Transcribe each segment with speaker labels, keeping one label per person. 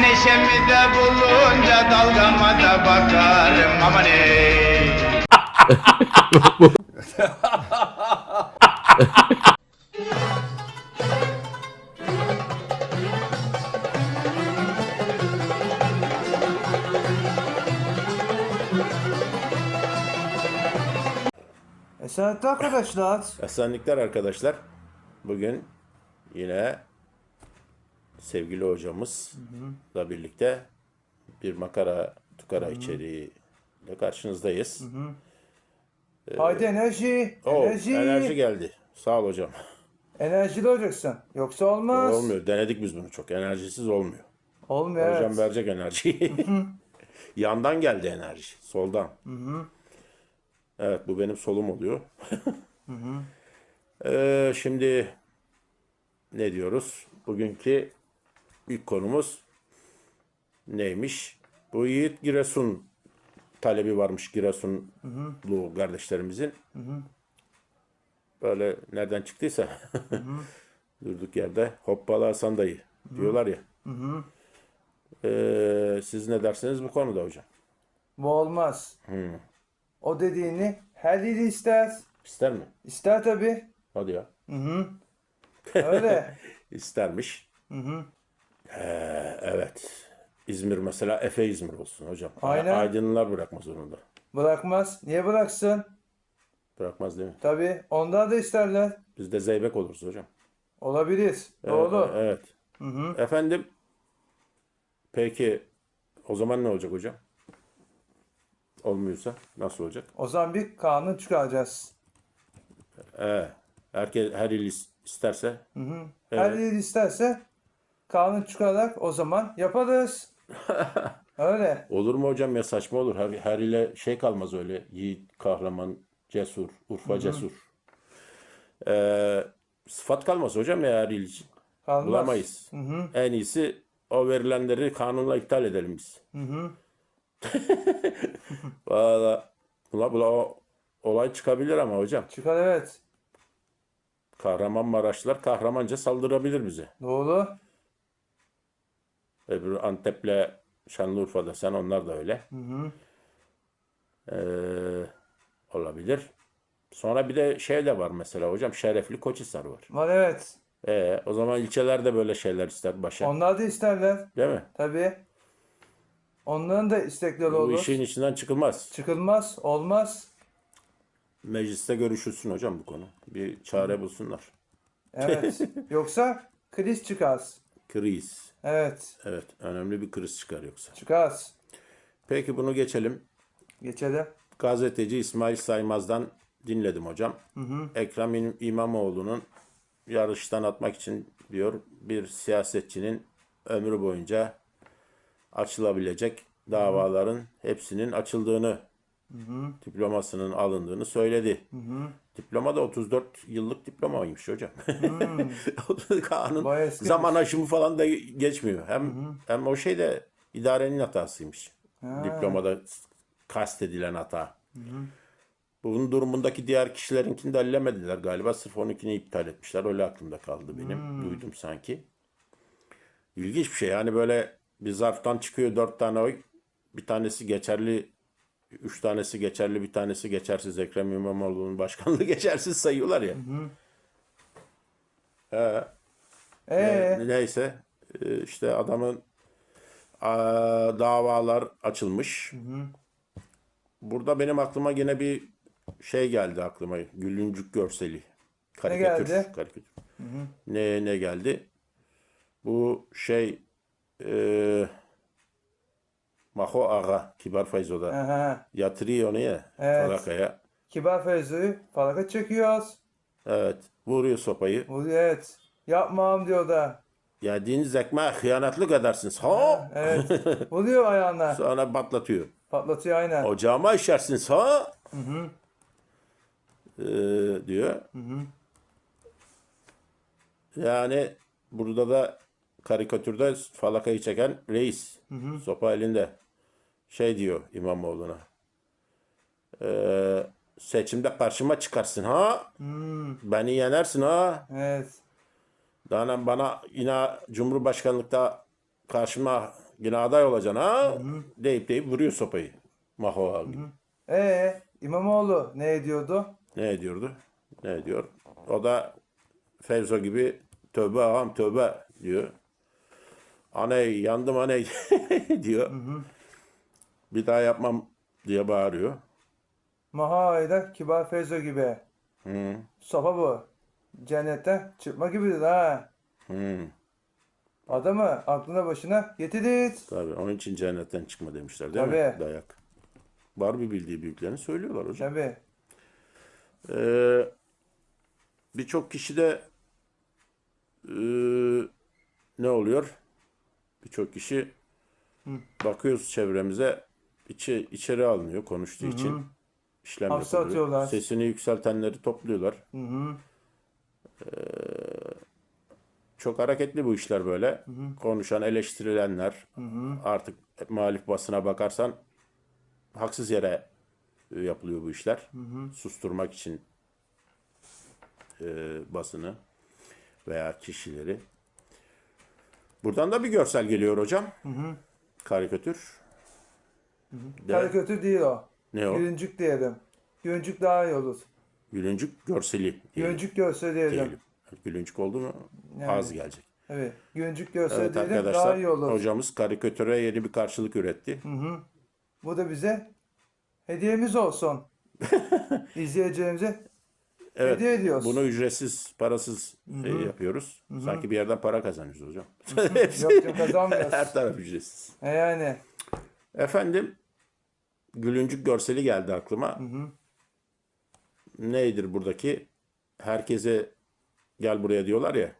Speaker 1: Neşemi de bulunca dalgama da bakarım aman ey
Speaker 2: Esenlikler arkadaşlar.
Speaker 3: Esenlikler arkadaşlar. Bugün yine sevgili hocamızla birlikte bir makara tukara içeriğiyle karşınızdayız.
Speaker 2: Haydi enerji.
Speaker 3: Oo,
Speaker 2: enerji.
Speaker 3: enerji geldi. Sağ ol hocam.
Speaker 2: Enerjili olacaksın. Yoksa olmaz.
Speaker 3: Olmuyor. Denedik biz bunu çok. Enerjisiz olmuyor.
Speaker 2: Olmuyor
Speaker 3: Hocam
Speaker 2: evet.
Speaker 3: verecek enerjiyi. Yandan geldi enerji. Soldan. Evet bu benim solum oluyor. Ee, şimdi ne diyoruz? Bugünkü ilk konumuz neymiş? Bu Yiğit Giresun talebi varmış Giresunlu kardeşlerimizin. Böyle nereden çıktıysa durduk yerde hoppala Hasan dayı diyorlar ya. Ee, siz ne dersiniz bu konuda hocam?
Speaker 2: Bu olmaz. O dediğini her yeri ister.
Speaker 3: İster mi?
Speaker 2: İster tabi.
Speaker 3: Hadi ya.
Speaker 2: Öyle.
Speaker 3: İstermiş. Ee, evet. İzmir mesela Efe İzmir olsun hocam.
Speaker 2: Aynen.
Speaker 3: Aydınlılar bırakmaz onu da.
Speaker 2: Bırakmaz. Niye bıraksın?
Speaker 3: Bırakmaz değil mi?
Speaker 2: Tabi. Ondan da isterler.
Speaker 3: Biz de zeybek oluruz hocam.
Speaker 2: Olabilir. Doğru.
Speaker 3: Ee, evet. Efendim peki o zaman ne olacak hocam? Olmuyorsa nasıl olacak?
Speaker 2: O zaman bir kanun çıkaracağız.
Speaker 3: Ee, herkes her il is- isterse
Speaker 2: Her yeri isterse kanun çıkararak o zaman yaparız. Öyle.
Speaker 3: Olur mu hocam ya saçma olur. Her, her ile şey kalmaz öyle. Yiğit, kahraman, cesur, Urfa cesur. Ee, sıfat kalmaz hocam ya her il için.
Speaker 2: Kalmaz.
Speaker 3: Bulamayız. En iyisi o verilenleri kanunla iptal edelim biz. Valla bula bula o olay çıkabilir ama hocam.
Speaker 2: Çıkar evet.
Speaker 3: Kahramanmaraşlılar kahramanca saldırabilir bize.
Speaker 2: Doğru.
Speaker 3: Öbürü Antep'le Şanlıurfa'da sen onlar da öyle. Ee, olabilir. Sonra bir de şey de var mesela hocam Şerefli Koçhisar var.
Speaker 2: Var evet.
Speaker 3: Ee, o zaman ilçeler de böyle şeyler ister başa.
Speaker 2: Onlar da isterler.
Speaker 3: Değil mi?
Speaker 2: Tabii. Onların da istekleri
Speaker 3: Bu
Speaker 2: olur.
Speaker 3: işin içinden çıkılmaz.
Speaker 2: Çıkılmaz, olmaz.
Speaker 3: Mecliste görüşülsün hocam bu konu. Bir çare bulsunlar.
Speaker 2: Evet. Yoksa kriz çıkar.
Speaker 3: Kriz.
Speaker 2: Evet,
Speaker 3: Evet, önemli bir kriz çıkar yoksa.
Speaker 2: çıkar.
Speaker 3: Peki bunu geçelim.
Speaker 2: Geçelim.
Speaker 3: Gazeteci İsmail Saymaz'dan dinledim hocam. Ekrem İm- İmamoğlu'nun yarıştan atmak için diyor bir siyasetçinin ömrü boyunca açılabilecek davaların hepsinin açıldığını, diplomasının alındığını söyledi. Diploma da 34 yıllık diplomaymış hocam.
Speaker 2: Eskimiş.
Speaker 3: zaman aşımı falan da geçmiyor. Hem hem o şey de idarenin hatasıymış. Diplomada kastedilen hata. Bunun durumundaki diğer kişilerinkini de hallemediler galiba. Sırf onunkini iptal etmişler. Öyle aklımda kaldı benim. Duydum sanki. İlginç bir şey. Yani böyle bir zarftan çıkıyor dört tane oy. Bir tanesi geçerli, üç tanesi geçerli, bir tanesi geçersiz. Ekrem İmamoğlu'nun başkanlığı geçersiz sayıyorlar ya. Ee,
Speaker 2: Ee,
Speaker 3: ne- neyse e, işte adamın aa, davalar açılmış. Burada benim aklıma yine bir şey geldi aklıma. Gülüncük görseli. Karikatür.
Speaker 2: geldi?
Speaker 3: Karikatür. Ne ne geldi? Bu şey e, Maho Ağa Kibar Feyzo'da
Speaker 2: aha.
Speaker 3: yatırıyor onu ya
Speaker 2: Evet.
Speaker 3: falakaya.
Speaker 2: Kibar Feyzo'yu falaka çekiyoruz.
Speaker 3: Evet. Vuruyor sopayı.
Speaker 2: Bu evet. Yapmam diyor da.
Speaker 3: Yediğiniz ekmeğe hıyanetlik edersiniz. Ha!
Speaker 2: Evet. Vuruyor ayağına.
Speaker 3: Sonra patlatıyor.
Speaker 2: Patlatıyor aynen.
Speaker 3: Ocağıma işersiniz ha? Ee, diyor. Yani burada da karikatürde falakayı çeken reis. Sopa elinde. Şey diyor İmamoğlu'na. Ee, seçimde karşıma çıkarsın ha? Beni yenersin ha?
Speaker 2: Evet.
Speaker 3: Daha bana yine Cumhurbaşkanlıkta karşıma yine aday olacaksın ha deyip deyip vuruyor sopayı. Maho abi.
Speaker 2: Ee, İmamoğlu ne ediyordu?
Speaker 3: Ne ediyordu? Ne ediyor? O da Fevzo gibi tövbe ağam tövbe diyor. Aney yandım aney diyor. Bir daha yapmam diye bağırıyor.
Speaker 2: Mahayda Kibar Feyzo gibi.
Speaker 3: Hı.
Speaker 2: Sopa bu. Cennette çıkma gibidir ha.
Speaker 3: Hı.
Speaker 2: Adamı aklına başına getirir.
Speaker 3: Tabii onun için cennetten çıkma demişler değil mi?
Speaker 2: Tabii.
Speaker 3: Dayak. Var bir bildiği büyüklerini söylüyorlar hocam.
Speaker 2: Tabii.
Speaker 3: Ee, Birçok kişi de ee, ne oluyor? Birçok kişi bakıyoruz çevremize içi, içeri alınıyor konuştuğu için. İşlem
Speaker 2: Hapse
Speaker 3: yapılıyor.
Speaker 2: atıyorlar.
Speaker 3: Sesini yükseltenleri topluyorlar.
Speaker 2: Hı hı.
Speaker 3: Çok hareketli bu işler böyle. Konuşan, eleştirilenler. Artık muhalif basına bakarsan haksız yere yapılıyor bu işler. Susturmak için e, basını veya kişileri. Buradan da bir görsel geliyor hocam. Karikatür. De-
Speaker 2: Karikatür değil o.
Speaker 3: ne o?
Speaker 2: Gülüncük diyelim. Gülüncük daha iyi olur.
Speaker 3: Gülüncük görseli diyelim.
Speaker 2: Gülüncük görsel diyelim.
Speaker 3: diyelim. Gülüncük oldu mu az gelecek.
Speaker 2: Evet. Gülüncük görsel
Speaker 3: Evet
Speaker 2: diyelim daha
Speaker 3: arkadaşlar
Speaker 2: iyi olur.
Speaker 3: hocamız karikatüre yeni bir karşılık üretti.
Speaker 2: Bu da bize hediyemiz olsun. İzleyicilerimize
Speaker 3: Evet,
Speaker 2: hediye ediyoruz.
Speaker 3: Bunu ücretsiz, parasız e, yapıyoruz. Sanki bir yerden para kazanıyoruz hocam.
Speaker 2: Yok canım kazanmıyoruz.
Speaker 3: Her taraf ücretsiz.
Speaker 2: E yani.
Speaker 3: Efendim, gülüncük görseli geldi aklıma. Neydir buradaki? Herkese gel buraya diyorlar ya.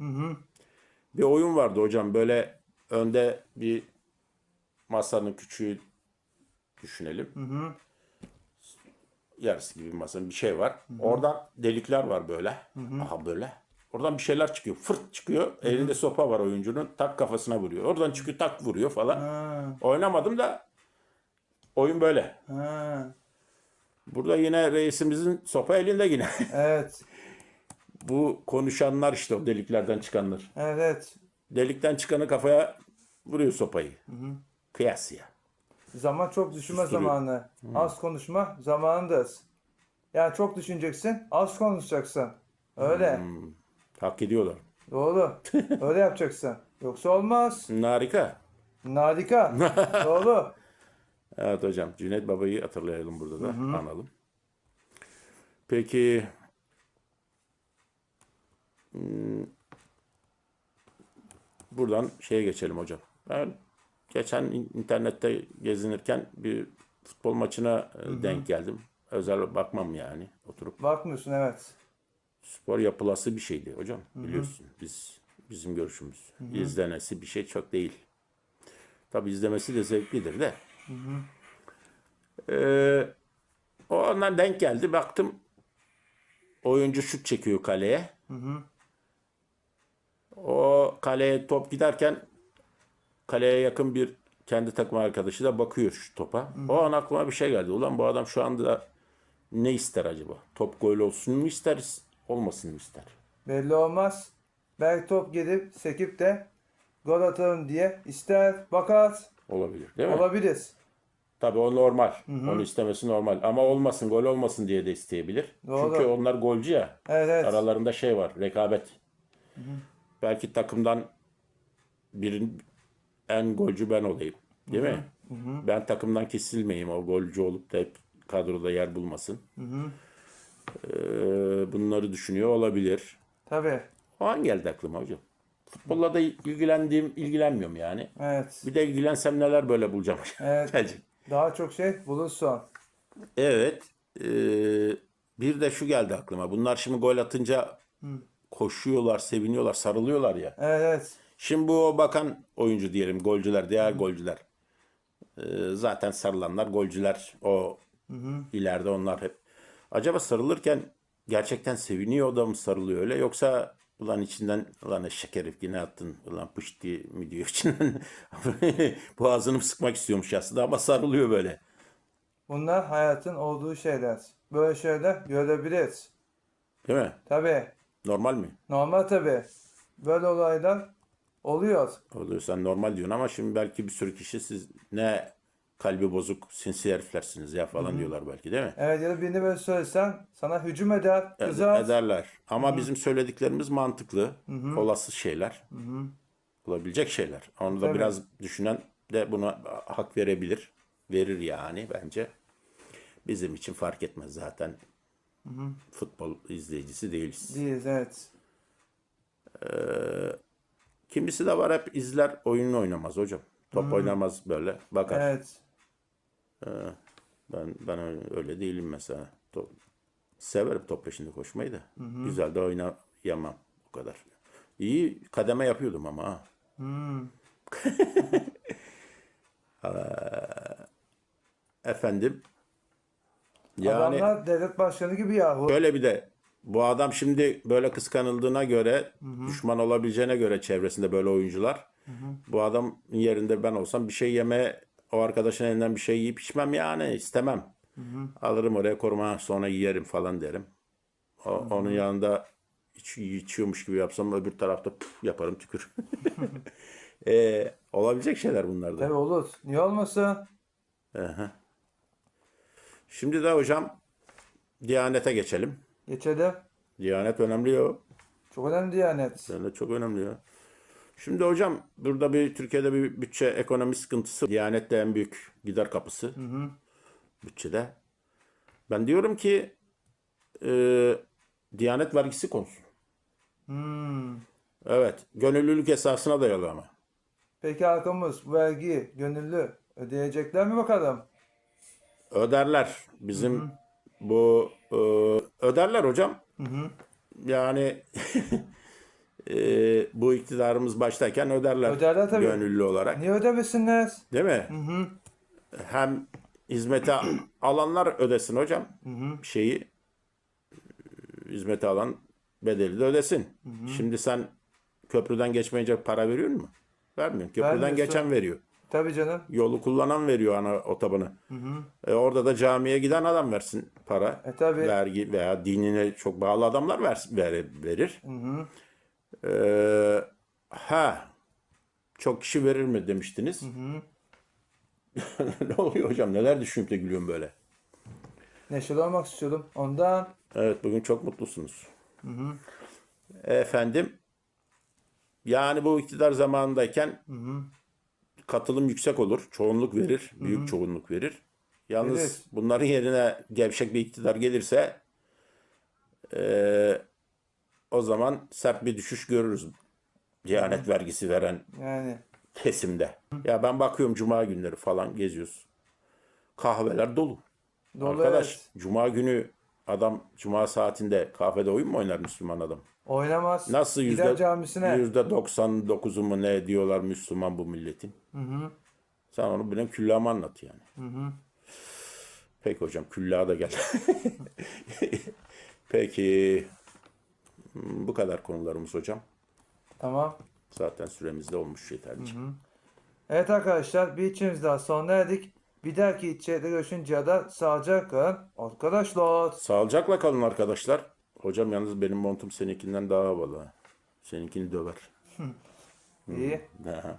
Speaker 3: Bir oyun vardı hocam. Böyle önde bir masanın küçüğü düşünelim. Yarısı gibi bir masanın bir şey var. Oradan delikler var böyle. Aha böyle. Oradan bir şeyler çıkıyor. Fırt çıkıyor. Elinde sopa var oyuncunun. Tak kafasına vuruyor. Oradan çıkıyor tak vuruyor falan.
Speaker 2: Ha,
Speaker 3: Oynamadım da oyun böyle.
Speaker 2: ha.
Speaker 3: Burada yine reisimizin sopa elinde yine.
Speaker 2: Evet.
Speaker 3: Bu konuşanlar işte o deliklerden çıkanlar.
Speaker 2: Evet.
Speaker 3: Delikten çıkanı kafaya vuruyor sopayı. Kıyasıya.
Speaker 2: Zaman çok düşünme
Speaker 3: Susturuyor.
Speaker 2: zamanı. Az konuşma zamanıdır. Yani çok düşüneceksin, az konuşacaksın. Öyle.
Speaker 3: Hak ediyorlar.
Speaker 2: Doğru. Öyle yapacaksın. Yoksa olmaz.
Speaker 3: Harika.
Speaker 2: Harika. Doğru.
Speaker 3: Evet hocam. Cüneyt Baba'yı hatırlayalım burada da. Analım. Peki hmm, buradan şeye geçelim hocam. Ben geçen in- internette gezinirken bir futbol maçına e, denk geldim. Özel bakmam yani. Oturup
Speaker 2: Bakmıyorsun evet.
Speaker 3: spor yapılası bir şeydi hocam. Biliyorsun biz bizim görüşümüz. İzlenesi bir şey çok değil. Tabi izlemesi de zevklidir de. Ee, o ondan denk geldi. Baktım oyuncu şut çekiyor kaleye. O kaleye top giderken kaleye yakın bir kendi takım arkadaşı da bakıyor şu topa. O an aklıma bir şey geldi. Ulan bu adam şu anda ne ister acaba? Top gol olsun mu ister, olmasın mı ister?
Speaker 2: Belli olmaz. Belki top gelip sekip de gol atalım diye ister bakar.
Speaker 3: Olabilir değil mi?
Speaker 2: Olabilir.
Speaker 3: Tabii o normal. Onu istemesi normal. Ama olmasın, gol olmasın diye de isteyebilir.
Speaker 2: Doğru.
Speaker 3: Çünkü onlar golcü ya.
Speaker 2: Evet evet.
Speaker 3: Aralarında şey var, rekabet. Belki takımdan birin en golcü ben olayım. Değil mi? Ben takımdan kesilmeyeyim o golcü olup da hep kadroda yer bulmasın. Ee, bunları düşünüyor olabilir.
Speaker 2: Tabii.
Speaker 3: O an geldi aklıma hocam. Futbolla da ilgilendiğim, ilgilenmiyorum yani.
Speaker 2: Evet.
Speaker 3: Bir de ilgilensem neler böyle bulacağım.
Speaker 2: Evet. Daha çok şey bulursun.
Speaker 3: Evet. eee, bir de şu geldi aklıma. Bunlar şimdi gol atınca koşuyorlar, seviniyorlar, sarılıyorlar ya.
Speaker 2: Evet evet.
Speaker 3: Şimdi bu o bakan oyuncu diyelim, golcüler, diğer golcüler. Eee, zaten sarılanlar golcüler. O ileride onlar hep. Acaba sarılırken gerçekten seviniyor da mı sarılıyor öyle yoksa ulan içinden ulan eşek herif yine attın ulan pış diye mi diyor içinden boğazını sıkmak istiyormuş aslında ama sarılıyor böyle.
Speaker 2: Bunlar hayatın olduğu şeyler. Böyle şeyler görebiliriz.
Speaker 3: Değil mi?
Speaker 2: Tabii.
Speaker 3: Normal mi?
Speaker 2: Normal tabii. Böyle olaylar Oluyor.
Speaker 3: Oluyor sen normal diyorsun ama şimdi belki bir sürü kişi siz ne kalbi bozuk sinsi heriflersiniz ya falan diyorlar belki değil mi?
Speaker 2: Evet ya da birini böyle söylesen sana hücum eder,
Speaker 3: Ed-
Speaker 2: kızar.
Speaker 3: Ederler. Ama bizim söylediklerimiz mantıklı, olası şeyler, olabilecek şeyler. Onu da
Speaker 2: Tabii.
Speaker 3: biraz düşünen de buna hak verebilir. Verir yani bence. Bizim için fark etmez zaten. Futbol izleyicisi değiliz.
Speaker 2: Değiliz evet.
Speaker 3: Kimisi de var hep izler, oyununu oynamaz hocam. Top oynamaz böyle. Bakar.
Speaker 2: Evet.
Speaker 3: Ben ben öyle- değilim mesela. Top, severim top peşinde koşmayı da. Güzel de oynayamam o kadar. İyi kademe yapıyordum ama ha. Aa, Efendim. Yani
Speaker 2: Adamlar devlet başkanı gibi yahu.
Speaker 3: böyle bir de bu adam şimdi böyle kıskanıldığına göre, düşman olabileceğine göre çevresinde böyle oyuncular. Bu adam yerinde ben olsam bir şey yeme o arkadaşın elinden bir şey yiyip içmem yani istemem. Alırım oraya koruma sonra yerim falan derim. O, Onun yanında iç, içiyormuş gibi yapsam öbür tarafta puf yaparım tükür. Ee, olabilecek şeyler bunlar da.
Speaker 2: Tabii olur. Niye olmasın?
Speaker 3: Şimdi de hocam Diyanete geçelim.
Speaker 2: Geçelim.
Speaker 3: Diyanet önemli ya.
Speaker 2: Çok önemli Diyanet.
Speaker 3: Diyanet çok önemli ya. Şimdi hocam burada bir Türkiye'de bir bütçe ekonomi sıkıntısı. Diyanet de en büyük gider kapısı. Bütçede. Ben diyorum ki e, Diyanet vergisi konsun.
Speaker 2: Hmm.
Speaker 3: Evet. Gönüllülük esasına dayalı ama.
Speaker 2: Peki halkımız bu vergiyi gönüllü ödeyecekler mi bakalım?
Speaker 3: Öderler. Bizim bu e, öderler hocam. Yani e, bu iktidarımız baştayken öderler.
Speaker 2: Öderler tabii.
Speaker 3: Gönüllü olarak.
Speaker 2: Niye ödemesinler?
Speaker 3: Değil mi? Hem hizmete alanlar ödesin hocam. Şeyi e, hizmete alan bedeli de ödesin. Şimdi sen köprüden geçmeyince para veriyor mu? Vermiyor. Köprüden
Speaker 2: Vermiyorsun.
Speaker 3: geçen veriyor.
Speaker 2: Tabii canım.
Speaker 3: Yolu kullanan veriyor ana otobanı. E, orada da camiye giden adam versin para.
Speaker 2: E, tabii.
Speaker 3: Vergi veya dinine çok bağlı adamlar ver, ver- verir. E, ha çok kişi verir mi demiştiniz. ne oluyor hocam? Neler düşünüp de gülüyorum böyle.
Speaker 2: Neşeli olmak istiyordum. Ondan
Speaker 3: Evet bugün çok mutlusunuz. Efendim yani bu iktidar zamanındayken katılım yüksek olur. Çoğunluk verir. Büyük çoğunluk verir. Yalnız
Speaker 2: Evet.
Speaker 3: bunların yerine gevşek bir iktidar gelirse eee, o zaman sert bir düşüş görürüz. Diyanet vergisi veren
Speaker 2: yani
Speaker 3: kesimde. Ya ben bakıyorum cuma günleri falan geziyoruz. Kahveler dolu.
Speaker 2: dolu
Speaker 3: Arkadaş
Speaker 2: evet.
Speaker 3: cuma günü adam cuma saatinde kahvede oyun mu oynar Müslüman adam?
Speaker 2: Oynamaz.
Speaker 3: Nasıl yüzde,
Speaker 2: camisine.
Speaker 3: yüzde 99'u mu ne diyorlar Müslüman bu milletin? Sen onu benim küllahıma anlat yani. Peki hocam küllaha da gel. Peki bu kadar konularımız hocam.
Speaker 2: Tamam.
Speaker 3: Zaten süremiz de olmuş yeterli.
Speaker 2: Evet arkadaşlar bir içimiz daha sona erdik. Bir dahaki içeride görüşünceye kadar sağlıcakla. Arkadaşlar.
Speaker 3: Sağlıcakla kalın arkadaşlar. Hocam yalnız benim montum seninkinden daha havalı. ha. Seninkini döver.
Speaker 2: İyi.
Speaker 3: Ha.